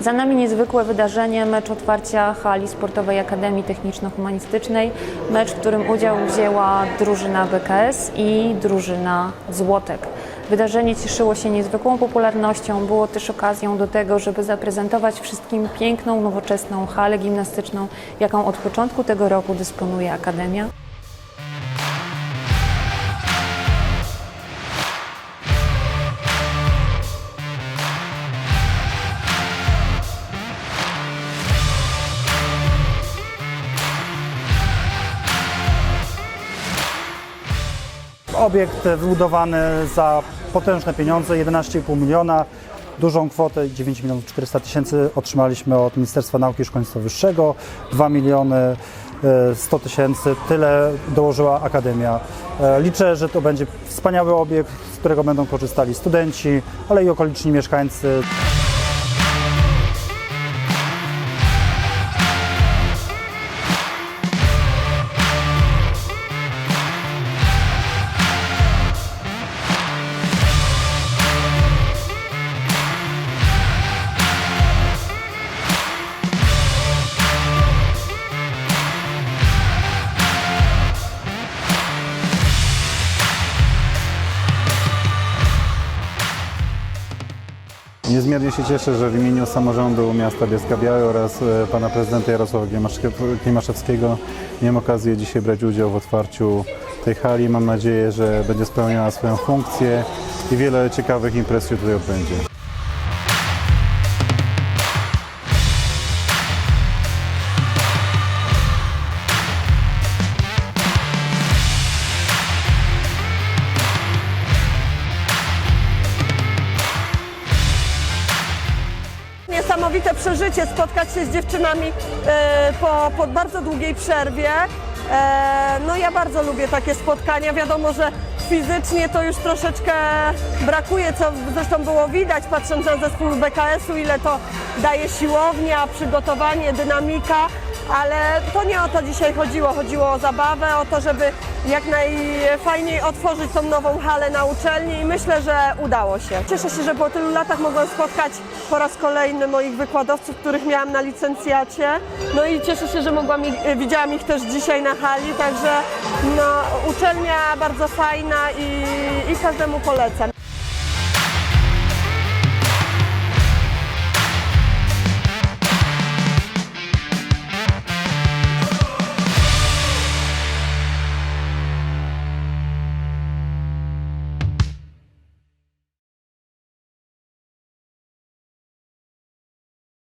Za nami niezwykłe wydarzenie, mecz otwarcia hali Sportowej Akademii Techniczno-Humanistycznej, mecz, w którym udział wzięła drużyna BKS i drużyna Złotek. Wydarzenie cieszyło się niezwykłą popularnością, było też okazją do tego, żeby zaprezentować wszystkim piękną, nowoczesną halę gimnastyczną, jaką od początku tego roku dysponuje Akademia. Obiekt wybudowany za potężne pieniądze, 11,5 miliona. Dużą kwotę 9 milionów 400 tysięcy otrzymaliśmy od Ministerstwa Nauki i Szkolnictwa Wyższego, 2 miliony e, 100 tysięcy, tyle dołożyła Akademia. E, Liczę, że to będzie wspaniały obiekt, z którego będą korzystali studenci, ale i okoliczni mieszkańcy. Niezmiernie się cieszę, że w imieniu samorządu miasta Bielska Białej oraz e, pana prezydenta Jarosława Klimaszewskiego miałem okazję dzisiaj brać udział w otwarciu tej hali. Mam nadzieję, że będzie spełniała swoją funkcję i wiele ciekawych imprez się tutaj odbędzie. Niesamowite przeżycie spotkać się z dziewczynami e, po, po bardzo długiej przerwie. E, no ja bardzo lubię takie spotkania. Wiadomo, że fizycznie to już troszeczkę brakuje, co zresztą było widać patrząc na zespół BKS-u, ile to daje siłownia, przygotowanie, dynamika. Ale to nie o to dzisiaj chodziło. Chodziło o zabawę, o to, żeby jak najfajniej otworzyć tą nową halę na uczelni i myślę, że udało się. Cieszę się, że po tylu latach mogłam spotkać po raz kolejny moich wykładowców, których miałam na licencjacie. No i cieszę się, że mogłam ich, widziałam ich też dzisiaj na hali, także no, uczelnia bardzo fajna i, i każdemu polecam.